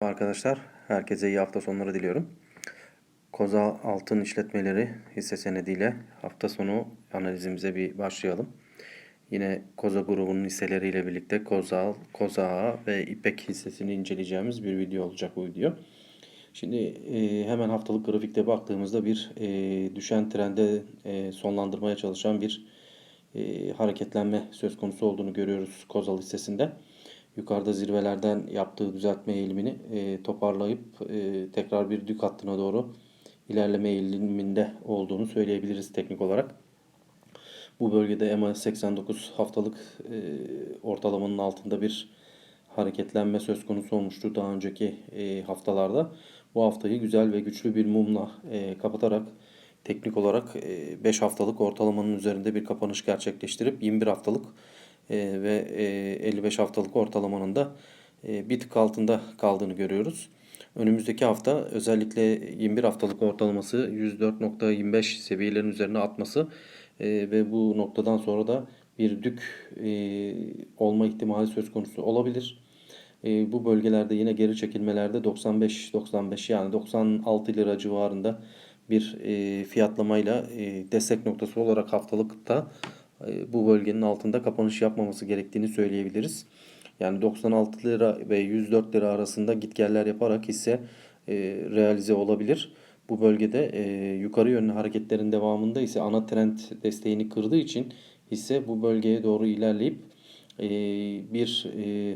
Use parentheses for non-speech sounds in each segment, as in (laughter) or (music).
Arkadaşlar herkese iyi hafta sonları diliyorum. Koza Altın İşletmeleri hisse senediyle hafta sonu analizimize bir başlayalım. Yine Koza grubunun hisseleriyle birlikte Koza, Koza ve İpek hissesini inceleyeceğimiz bir video olacak bu video. Şimdi e, hemen haftalık grafikte baktığımızda bir e, düşen trende e, sonlandırmaya çalışan bir e, hareketlenme söz konusu olduğunu görüyoruz Kozal hissesinde yukarıda zirvelerden yaptığı düzeltme eğilimini e, toparlayıp e, tekrar bir dük hattına doğru ilerleme eğiliminde olduğunu söyleyebiliriz teknik olarak. Bu bölgede EMA 89 haftalık e, ortalamanın altında bir hareketlenme söz konusu olmuştu daha önceki e, haftalarda. Bu haftayı güzel ve güçlü bir mumla e, kapatarak teknik olarak 5 e, haftalık ortalamanın üzerinde bir kapanış gerçekleştirip 21 haftalık e, ve e, 55 haftalık ortalamanın da e, bir tık altında kaldığını görüyoruz. Önümüzdeki hafta özellikle 21 haftalık ortalaması 104.25 seviyelerin üzerine atması e, ve bu noktadan sonra da bir dük e, olma ihtimali söz konusu olabilir. E, bu bölgelerde yine geri çekilmelerde 95-95 yani 96 lira civarında bir e, fiyatlamayla e, destek noktası olarak haftalıkta bu bölgenin altında kapanış yapmaması gerektiğini söyleyebiliriz. Yani 96 lira ve 104 lira arasında gitgeller yaparak hisse e, realize olabilir. Bu bölgede e, yukarı yönlü hareketlerin devamında ise ana trend desteğini kırdığı için hisse bu bölgeye doğru ilerleyip e, bir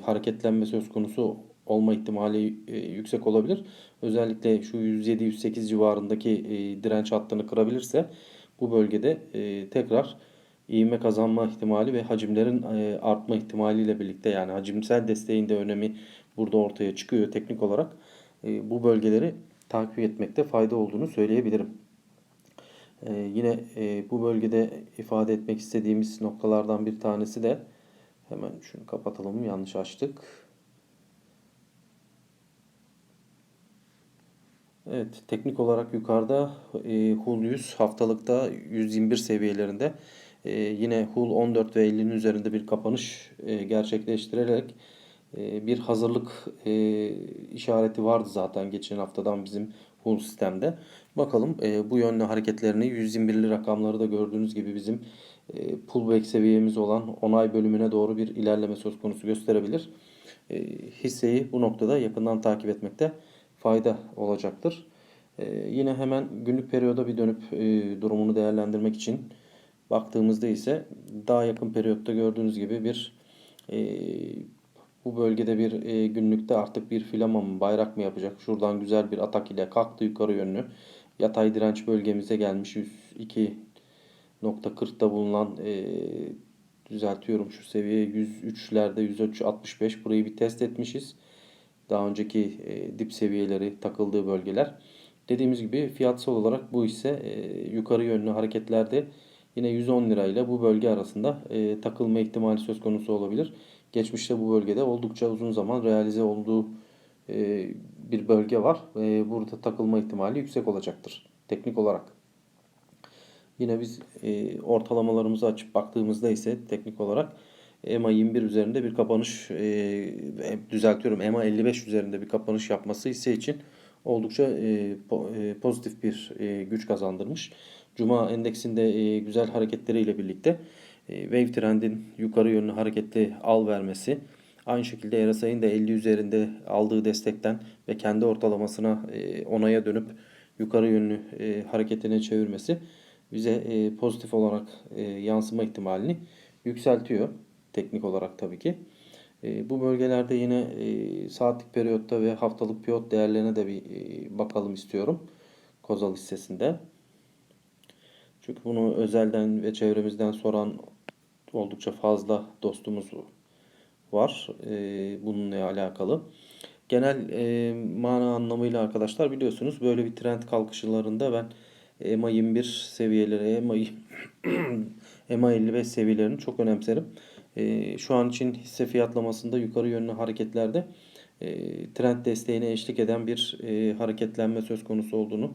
hareketlenme söz konusu olma ihtimali yüksek olabilir. Özellikle şu 107-108 civarındaki direnç hattını kırabilirse bu bölgede e, tekrar ivme kazanma ihtimali ve hacimlerin e, artma ihtimaliyle birlikte yani hacimsel desteğin de önemi burada ortaya çıkıyor teknik olarak. E, bu bölgeleri takip etmekte fayda olduğunu söyleyebilirim. E, yine bu bölgede ifade etmek istediğimiz noktalardan bir tanesi de hemen şunu kapatalım yanlış açtık. Evet, teknik olarak yukarıda e, HUL 100 haftalıkta 121 seviyelerinde e, yine HUL 14 ve 50'nin üzerinde bir kapanış e, gerçekleştirerek e, bir hazırlık e, işareti vardı zaten geçen haftadan bizim HUL sistemde. Bakalım e, bu yönlü hareketlerini 121'li rakamları da gördüğünüz gibi bizim pullback seviyemiz olan onay bölümüne doğru bir ilerleme söz konusu gösterebilir. Hisseyi bu noktada yakından takip etmekte fayda olacaktır. Ee, yine hemen günlük periyoda bir dönüp durumunu değerlendirmek için baktığımızda ise daha yakın periyotta gördüğünüz gibi bir e, bu bölgede bir e, günlükte artık bir filama mı bayrak mı yapacak? Şuradan güzel bir atak ile kalktı yukarı yönlü. Yatay direnç bölgemize gelmiş 102.40'da bulunan e, düzeltiyorum şu seviye 103'lerde 103.65 burayı bir test etmişiz. Daha önceki e, dip seviyeleri takıldığı bölgeler. Dediğimiz gibi fiyatsal olarak bu ise e, yukarı yönlü hareketlerde yine 110 lira ile bu bölge arasında e, takılma ihtimali söz konusu olabilir. Geçmişte bu bölgede oldukça uzun zaman realize olduğu e, bir bölge var. E, burada takılma ihtimali yüksek olacaktır teknik olarak. Yine biz e, ortalamalarımızı açıp baktığımızda ise teknik olarak EMA 21 üzerinde bir kapanış e, düzeltiyorum EMA 55 üzerinde bir kapanış yapması ise için oldukça e, po, e, pozitif bir e, güç kazandırmış. Cuma endeksinde e, güzel hareketleriyle birlikte e, wave trendin yukarı yönlü hareketli al vermesi aynı şekilde RSI'nin de 50 üzerinde aldığı destekten ve kendi ortalamasına e, onaya dönüp yukarı yönlü e, hareketine çevirmesi bize pozitif olarak yansıma ihtimalini yükseltiyor. Teknik olarak tabii ki. Bu bölgelerde yine saatlik periyotta ve haftalık piyot değerlerine de bir bakalım istiyorum. Kozal hissesinde. Çünkü bunu özelden ve çevremizden soran oldukça fazla dostumuz var. E, bununla alakalı. Genel e, mana anlamıyla arkadaşlar biliyorsunuz böyle bir trend kalkışlarında ben EMA 21 seviyeleri, EMA, EMA 55 seviyelerini çok önemserim. E, şu an için hisse fiyatlamasında yukarı yönlü hareketlerde e, trend desteğine eşlik eden bir e, hareketlenme söz konusu olduğunu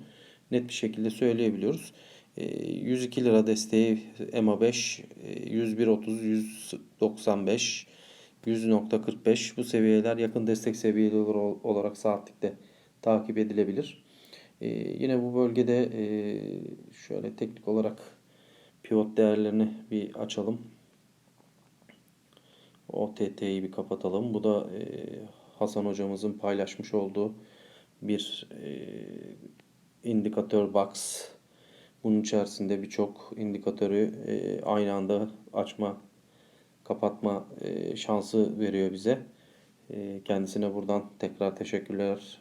net bir şekilde söyleyebiliyoruz. E, 102 lira desteği EMA 5, e, 101.30, 195, 100.45 bu seviyeler yakın destek seviyeleri ol- olarak saatlikte takip edilebilir. Ee, yine bu bölgede e, şöyle teknik olarak pivot değerlerini bir açalım. OTT'yi bir kapatalım. Bu da e, Hasan hocamızın paylaşmış olduğu bir e, indikatör box. Bunun içerisinde birçok indikatörü e, aynı anda açma, kapatma e, şansı veriyor bize. E, kendisine buradan tekrar teşekkürler.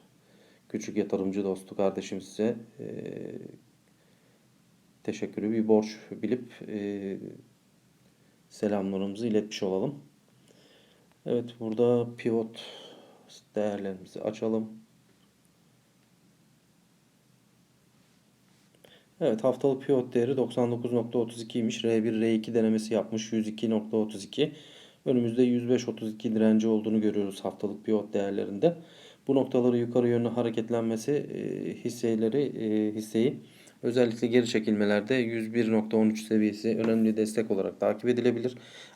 Küçük yatırımcı dostu kardeşim size teşekkürü bir borç bilip selamlarımızı iletmiş olalım. Evet burada pivot değerlerimizi açalım. Evet haftalık pivot değeri 99.32'ymiş. R1 R2 denemesi yapmış 102.32. Önümüzde 105.32 direnci olduğunu görüyoruz haftalık pivot değerlerinde. Bu noktaları yukarı yönlü hareketlenmesi e, hisseleri e, hisseyi özellikle geri çekilmelerde 101.13 seviyesi önemli destek olarak takip edilebilir.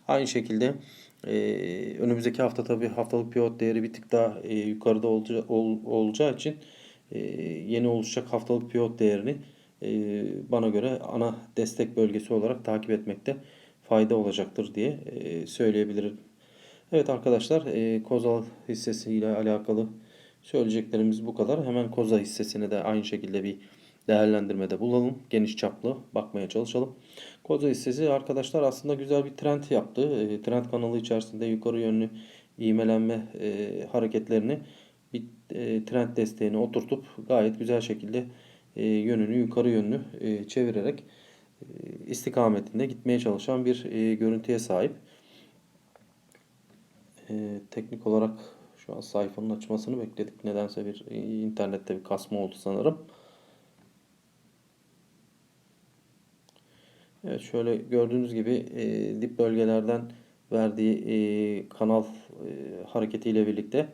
Aynı şekilde e, önümüzdeki hafta tabi haftalık pivot değeri bir tık daha e, yukarıda olacağı, ol, olacağı için e, yeni oluşacak haftalık pivot değerini bana göre ana destek bölgesi olarak takip etmekte fayda olacaktır diye e, söyleyebilirim. Evet arkadaşlar e, Kozal hissesiyle alakalı söyleyeceklerimiz bu kadar. Hemen Koza hissesine de aynı şekilde bir değerlendirmede bulalım. Geniş çaplı bakmaya çalışalım. Koza hissesi arkadaşlar aslında güzel bir trend yaptı. E, trend kanalı içerisinde yukarı yönlü ivmelenme e, hareketlerini bir trend desteğini oturtup gayet güzel şekilde e, yönünü yukarı yönlü e, çevirerek e, istikametinde gitmeye çalışan bir e, görüntüye sahip. E, teknik olarak şu an sayfanın açmasını bekledik. Nedense bir e, internette bir kasma oldu sanırım. Evet şöyle gördüğünüz gibi e, dip bölgelerden verdiği e, kanal e, hareketiyle birlikte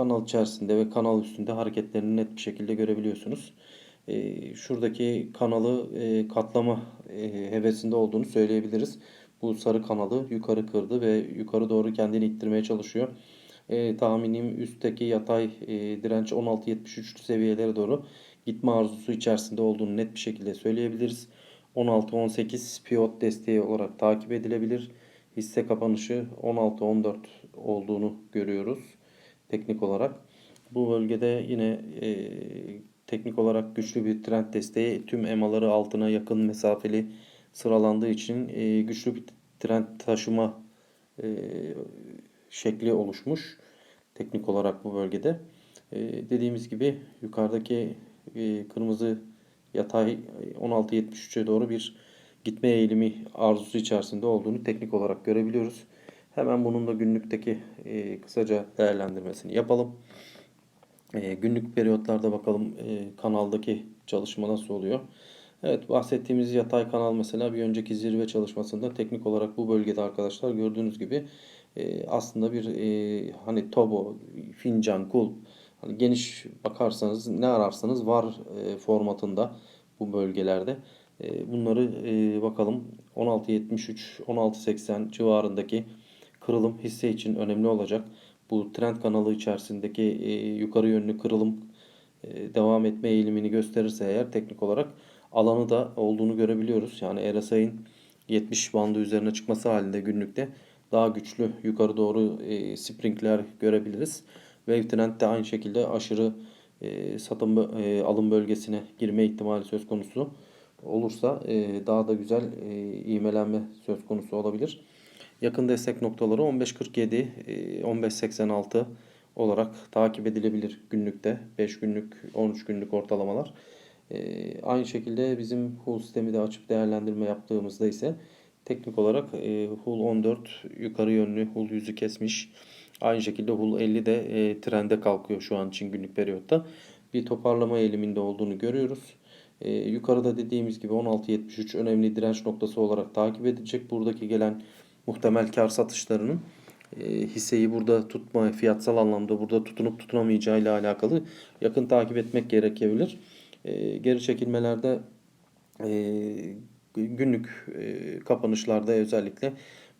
kanal içerisinde ve kanal üstünde hareketlerini net bir şekilde görebiliyorsunuz. E, şuradaki kanalı e, katlama e, hevesinde olduğunu söyleyebiliriz. Bu sarı kanalı yukarı kırdı ve yukarı doğru kendini ittirmeye çalışıyor. E, tahminim üstteki yatay e, direnç 16.73 seviyelere doğru gitme arzusu içerisinde olduğunu net bir şekilde söyleyebiliriz. 16-18 pivot desteği olarak takip edilebilir. Hisse kapanışı 16-14 olduğunu görüyoruz teknik olarak. Bu bölgede yine e, teknik olarak güçlü bir trend desteği tüm emaları altına yakın mesafeli sıralandığı için e, güçlü bir trend taşıma e, şekli oluşmuş teknik olarak bu bölgede. E, dediğimiz gibi yukarıdaki e, kırmızı yatay 16.73'e doğru bir gitme eğilimi arzusu içerisinde olduğunu teknik olarak görebiliyoruz. Hemen bunun da günlükteki e, kısaca değerlendirmesini yapalım. E, günlük periyotlarda bakalım e, kanaldaki çalışma nasıl oluyor. Evet bahsettiğimiz yatay kanal mesela bir önceki zirve çalışmasında teknik olarak bu bölgede arkadaşlar gördüğünüz gibi e, aslında bir e, hani tobo, fincan, kulp hani geniş bakarsanız ne ararsanız var e, formatında bu bölgelerde. E, bunları e, bakalım 16.73, 16.80 civarındaki kırılım hisse için önemli olacak. Bu trend kanalı içerisindeki e, yukarı yönlü kırılım e, devam etme eğilimini gösterirse eğer teknik olarak alanı da olduğunu görebiliyoruz. Yani RSI'nin 70 bandı üzerine çıkması halinde günlükte daha güçlü yukarı doğru e, springler görebiliriz. Wave trend de aynı şekilde aşırı e, satım e, alım bölgesine girme ihtimali söz konusu olursa e, daha da güzel e, ivmelenme söz konusu olabilir. Yakın destek noktaları 15.47, e, 15.86 olarak takip edilebilir günlükte. 5 günlük, 13 günlük ortalamalar. E, aynı şekilde bizim HUL sistemi de açıp değerlendirme yaptığımızda ise teknik olarak e, HUL 14 yukarı yönlü HUL 100'ü kesmiş. Aynı şekilde HUL 50 de e, trende kalkıyor şu an için günlük periyotta. Bir toparlama eğiliminde olduğunu görüyoruz. E, yukarıda dediğimiz gibi 16.73 önemli direnç noktası olarak takip edilecek. Buradaki gelen muhtemel kar satışlarının e, hisseyi burada tutma, fiyatsal anlamda burada tutunup tutunamayacağı ile alakalı yakın takip etmek gerekebilir. E, geri çekilmelerde e, günlük kapanışlarda özellikle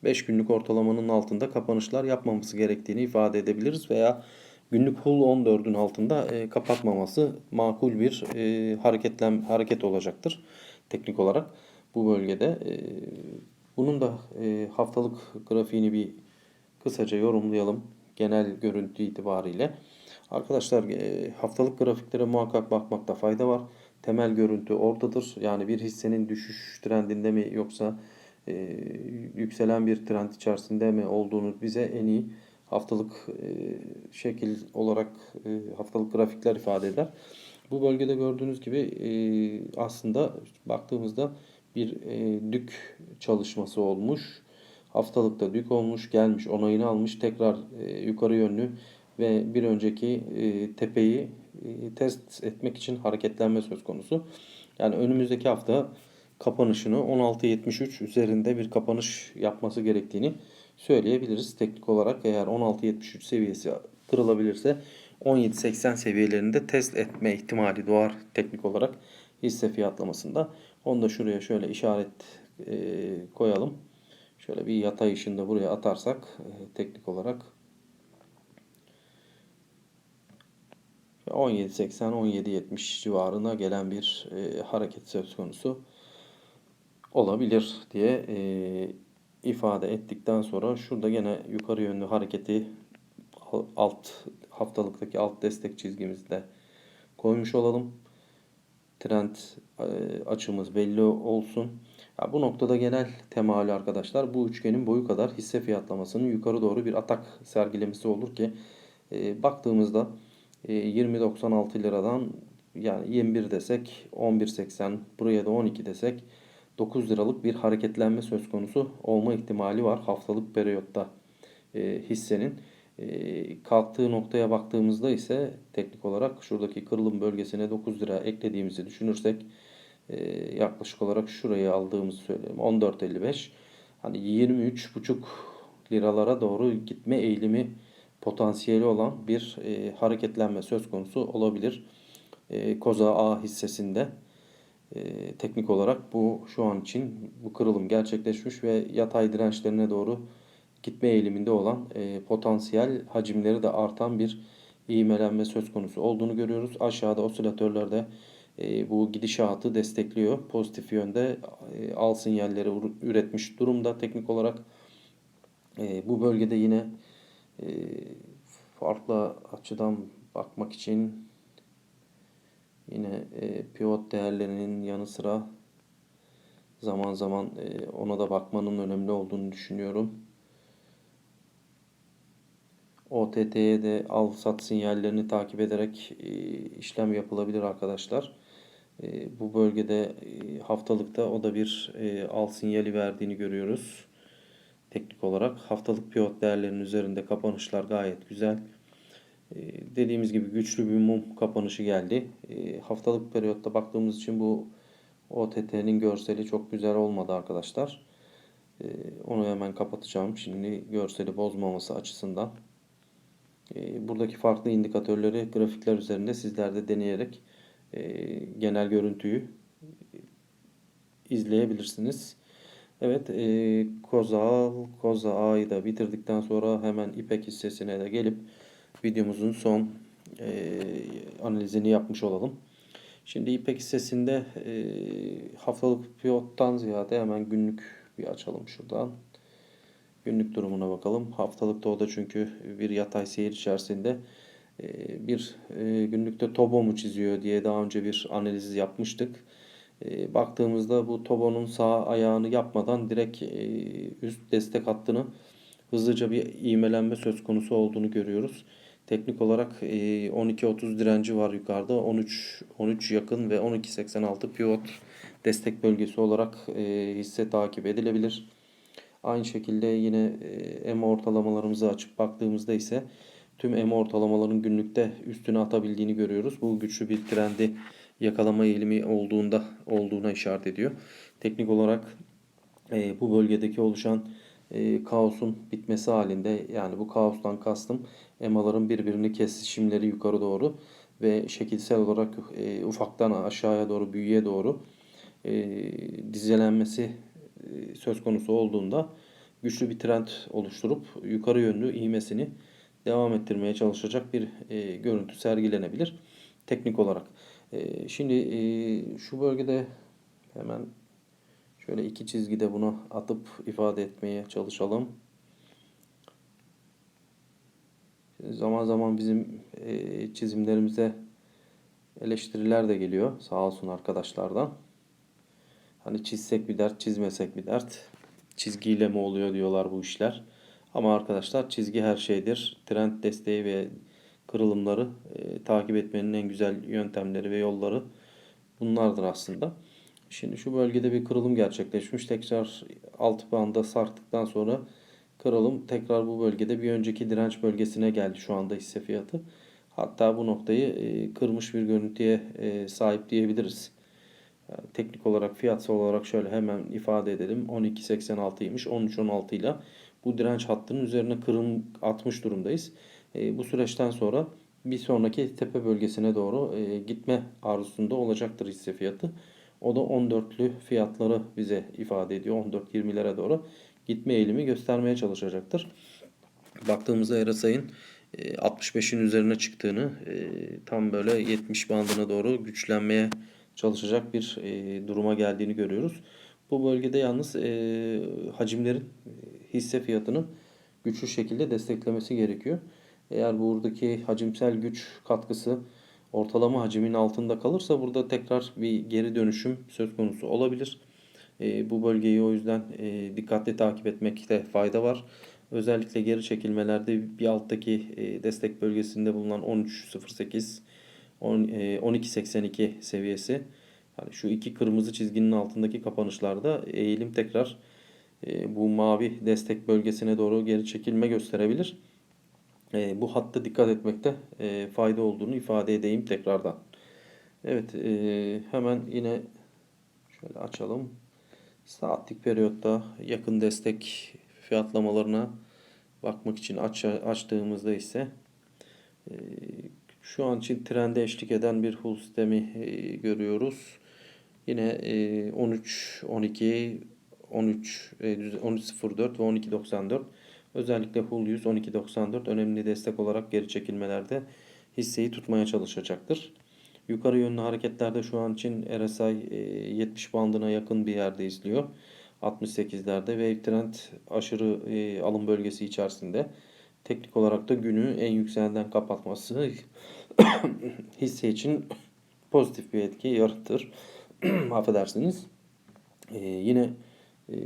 5 günlük ortalamanın altında kapanışlar yapmaması gerektiğini ifade edebiliriz veya günlük hull 14'ün altında kapatmaması makul bir e, hareketlem hareket olacaktır teknik olarak bu bölgede. Bunun da e, haftalık grafiğini bir kısaca yorumlayalım genel görüntü itibariyle. Arkadaşlar e, haftalık grafiklere muhakkak bakmakta fayda var. Temel görüntü oradadır. Yani bir hissenin düşüş trendinde mi yoksa e, yükselen bir trend içerisinde mi olduğunu bize en iyi haftalık şekil olarak haftalık grafikler ifade eder. Bu bölgede gördüğünüz gibi aslında baktığımızda bir e, dük çalışması olmuş. Haftalıkta dük olmuş, gelmiş, onayını almış, tekrar e, yukarı yönlü ve bir önceki e, tepeyi e, test etmek için hareketlenme söz konusu. Yani önümüzdeki hafta kapanışını 16.73 üzerinde bir kapanış yapması gerektiğini söyleyebiliriz. Teknik olarak eğer 16.73 seviyesi kırılabilirse 17.80 seviyelerinde test etme ihtimali doğar teknik olarak hisse fiyatlamasında. Onu da şuraya şöyle işaret e, koyalım. Şöyle bir yatay ışığında buraya atarsak e, teknik olarak 17.80-17.70 civarına gelen bir e, hareket söz konusu olabilir diye e, ifade ettikten sonra şurada gene yukarı yönlü hareketi alt haftalıktaki alt destek çizgimizde koymuş olalım. Trend e, açımız belli olsun. Ya bu noktada genel temali arkadaşlar bu üçgenin boyu kadar hisse fiyatlamasının yukarı doğru bir atak sergilemesi olur ki e, baktığımızda e, 20.96 liradan yani 21 desek 11.80 buraya da 12 desek 9 liralık bir hareketlenme söz konusu olma ihtimali var haftalık periyotta e, hissenin. E, kalktığı noktaya baktığımızda ise teknik olarak şuradaki kırılım bölgesine 9 lira eklediğimizi düşünürsek e, yaklaşık olarak şurayı aldığımızı söyleyeyim 14.55 hani 23,5 liralara doğru gitme eğilimi potansiyeli olan bir e, hareketlenme söz konusu olabilir. E, Koza A hissesinde e, teknik olarak bu şu an için bu kırılım gerçekleşmiş ve yatay dirençlerine doğru gitme eğiliminde olan e, potansiyel hacimleri de artan bir ivmelenme söz konusu olduğunu görüyoruz. Aşağıda osilatörlerde e, bu gidişatı destekliyor. Pozitif yönde e, al sinyalleri üretmiş durumda teknik olarak. E, bu bölgede yine e, farklı açıdan bakmak için yine e, pivot değerlerinin yanı sıra zaman zaman e, ona da bakmanın önemli olduğunu düşünüyorum. OTT'ye de al sat sinyallerini takip ederek e, işlem yapılabilir arkadaşlar. E, bu bölgede e, haftalıkta o da bir al sinyali verdiğini görüyoruz. Teknik olarak haftalık pivot değerlerinin üzerinde kapanışlar gayet güzel. Dediğimiz gibi güçlü bir mum kapanışı geldi. Haftalık periyotta baktığımız için bu OTT'nin görseli çok güzel olmadı arkadaşlar. Onu hemen kapatacağım. Şimdi görseli bozmaması açısından. E, buradaki farklı indikatörleri grafikler üzerinde sizler de deneyerek e, genel görüntüyü izleyebilirsiniz. Evet, e, Kozal, Koza A'yı da bitirdikten sonra hemen İpek hissesine de gelip videomuzun son e, analizini yapmış olalım. Şimdi İpek hissesinde e, haftalık pivottan ziyade hemen günlük bir açalım şuradan. Günlük durumuna bakalım. Haftalıkta o da çünkü bir yatay seyir içerisinde e, bir e, günlükte Tobo mu çiziyor diye daha önce bir analiz yapmıştık. E, baktığımızda bu Tobo'nun sağ ayağını yapmadan direkt üst destek hattını hızlıca bir ivmelenme söz konusu olduğunu görüyoruz. Teknik olarak 12.30 direnci var yukarıda. 13 13 yakın ve 12.86 pivot destek bölgesi olarak hisse takip edilebilir. Aynı şekilde yine EMA ortalamalarımızı açıp baktığımızda ise tüm EMA ortalamaların günlükte üstüne atabildiğini görüyoruz. Bu güçlü bir trendi yakalama eğilimi olduğunda olduğuna işaret ediyor. Teknik olarak e, bu bölgedeki oluşan e, kaosun bitmesi halinde yani bu kaostan kastım EMA'ların birbirini kesişimleri yukarı doğru ve şekilsel olarak e, ufaktan aşağıya doğru büyüye doğru e, dizelenmesi söz konusu olduğunda güçlü bir trend oluşturup yukarı yönlü ivmesini devam ettirmeye çalışacak bir e, görüntü sergilenebilir teknik olarak. E, şimdi e, şu bölgede hemen şöyle iki çizgide bunu atıp ifade etmeye çalışalım. Zaman zaman bizim e, çizimlerimize eleştiriler de geliyor sağ olsun arkadaşlardan. Hani çizsek bir dert, çizmesek bir dert. Çizgiyle mi oluyor diyorlar bu işler. Ama arkadaşlar çizgi her şeydir. Trend desteği ve kırılımları e, takip etmenin en güzel yöntemleri ve yolları bunlardır aslında. Şimdi şu bölgede bir kırılım gerçekleşmiş. Tekrar alt banda sarktıktan sonra kırılım tekrar bu bölgede bir önceki direnç bölgesine geldi şu anda hisse fiyatı. Hatta bu noktayı e, kırmış bir görüntüye e, sahip diyebiliriz. Teknik olarak fiyatsal olarak şöyle hemen ifade edelim. 12.86'ymış. 13.16 ile bu direnç hattının üzerine kırım atmış durumdayız. E, bu süreçten sonra bir sonraki tepe bölgesine doğru e, gitme arzusunda olacaktır hisse fiyatı. O da 14'lü fiyatları bize ifade ediyor. 14-20'lere doğru gitme eğilimi göstermeye çalışacaktır. Baktığımızda RSI'nin 65'in üzerine çıktığını e, tam böyle 70 bandına doğru güçlenmeye çalışacak bir e, duruma geldiğini görüyoruz. Bu bölgede yalnız e, hacimlerin hisse fiyatını güçlü şekilde desteklemesi gerekiyor. Eğer buradaki hacimsel güç katkısı ortalama hacimin altında kalırsa burada tekrar bir geri dönüşüm söz konusu olabilir. E, bu bölgeyi o yüzden e, dikkatli takip etmekte fayda var. Özellikle geri çekilmelerde bir alttaki e, destek bölgesinde bulunan 13.08 12.82 e, seviyesi yani şu iki kırmızı çizginin altındaki kapanışlarda eğilim tekrar e, bu mavi destek bölgesine doğru geri çekilme gösterebilir. E, bu hatta dikkat etmekte fayda olduğunu ifade edeyim tekrardan. Evet hemen yine şöyle açalım. Saatlik periyotta yakın destek fiyatlamalarına bakmak için aç, açtığımızda ise şu an için trende eşlik eden bir hull sistemi e, görüyoruz. Yine e, 13, 12, 13, e, 13.04 ve 12.94 özellikle hull 100 12.94 önemli destek olarak geri çekilmelerde hisseyi tutmaya çalışacaktır. Yukarı yönlü hareketlerde şu an için RSI e, 70 bandına yakın bir yerde izliyor. 68'lerde ve trend aşırı e, alım bölgesi içerisinde. Teknik olarak da günü en yükselden kapatması (coughs) hisse için pozitif bir etki yaratır. (coughs) Affedersiniz. E, yine e,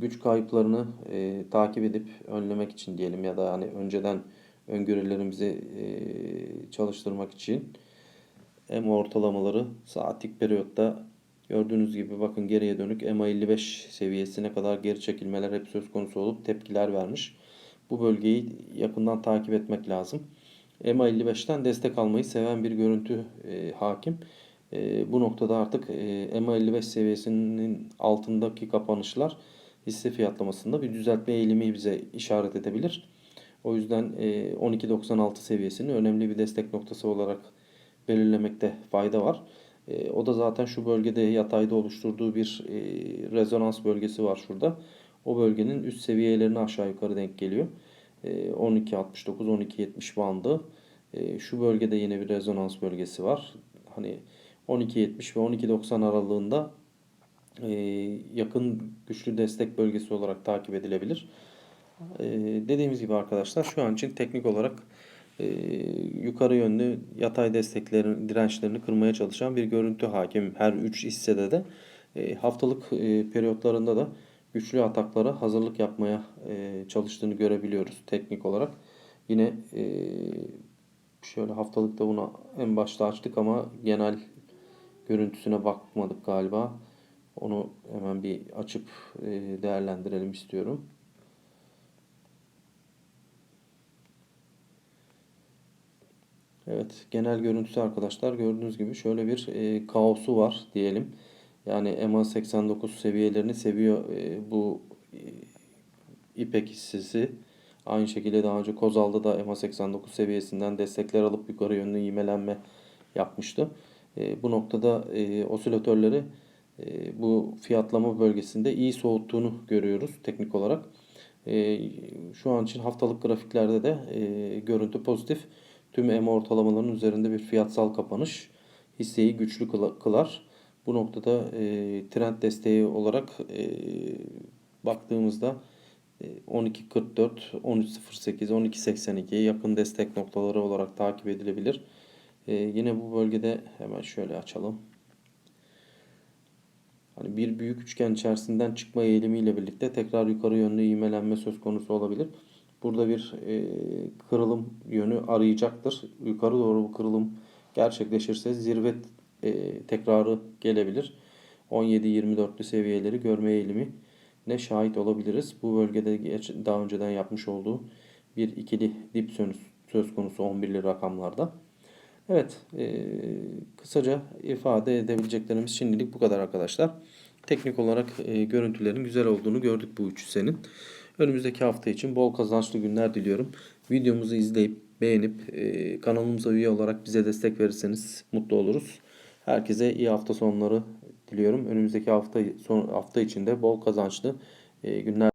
güç kayıplarını e, takip edip önlemek için diyelim ya da hani önceden öngörülerimizi e, çalıştırmak için hem ortalamaları saatlik periyotta Gördüğünüz gibi bakın geriye dönük EMA 55 seviyesine kadar geri çekilmeler hep söz konusu olup tepkiler vermiş. Bu bölgeyi yakından takip etmek lazım. EMA 55'ten destek almayı seven bir görüntü e, hakim. E, bu noktada artık e, EMA 55 seviyesinin altındaki kapanışlar hisse fiyatlamasında bir düzeltme eğilimi bize işaret edebilir. O yüzden e, 12.96 seviyesini önemli bir destek noktası olarak belirlemekte fayda var. E, o da zaten şu bölgede yatayda oluşturduğu bir e, rezonans bölgesi var şurada. O bölgenin üst seviyelerine aşağı yukarı denk geliyor. E, 12.69-12.70 bandı. E, şu bölgede yine bir rezonans bölgesi var. Hani 12.70 ve 12.90 aralığında e, yakın güçlü destek bölgesi olarak takip edilebilir. E, dediğimiz gibi arkadaşlar şu an için teknik olarak e, yukarı yönlü yatay desteklerin dirençlerini kırmaya çalışan bir görüntü hakim her 3 hissede de e, haftalık periyotlarında da güçlü ataklara hazırlık yapmaya e, çalıştığını görebiliyoruz teknik olarak. Yine e, şöyle haftalıkta bunu en başta açtık ama genel görüntüsüne bakmadık galiba. Onu hemen bir açıp e, değerlendirelim istiyorum. Evet genel görüntüsü arkadaşlar gördüğünüz gibi şöyle bir e, kaosu var diyelim. Yani EMA 89 seviyelerini seviyor e, bu e, İpek hissesi. Aynı şekilde daha önce Kozal'da da EMA 89 seviyesinden destekler alıp yukarı yönlü imelenme yapmıştı. E, bu noktada osilatörleri bu fiyatlama bölgesinde iyi soğuttuğunu görüyoruz teknik olarak. Şu an için haftalık grafiklerde de görüntü pozitif. Tüm EMA ortalamalarının üzerinde bir fiyatsal kapanış hisseyi güçlü kıla- kılar. Bu noktada e, trend desteği olarak e, baktığımızda e, 12.44, 13.08, 12.82 yakın destek noktaları olarak takip edilebilir. E, yine bu bölgede hemen şöyle açalım. Hani bir büyük üçgen içerisinden çıkma eğilimiyle birlikte tekrar yukarı yönlü ivmelenme söz konusu olabilir. Burada bir e, kırılım yönü arayacaktır. Yukarı doğru bu kırılım gerçekleşirse zirve e, tekrarı gelebilir. 17-24'lü seviyeleri görme eğilimi ne şahit olabiliriz. Bu bölgede daha önceden yapmış olduğu bir ikili dip söz, konusu 11'li rakamlarda. Evet, e, kısaca ifade edebileceklerimiz şimdilik bu kadar arkadaşlar. Teknik olarak e, görüntülerin güzel olduğunu gördük bu üç hissenin. Önümüzdeki hafta için bol kazançlı günler diliyorum. Videomuzu izleyip beğenip e, kanalımıza üye olarak bize destek verirseniz mutlu oluruz. Herkese iyi hafta sonları diliyorum. Önümüzdeki hafta son hafta içinde bol kazançlı e, günler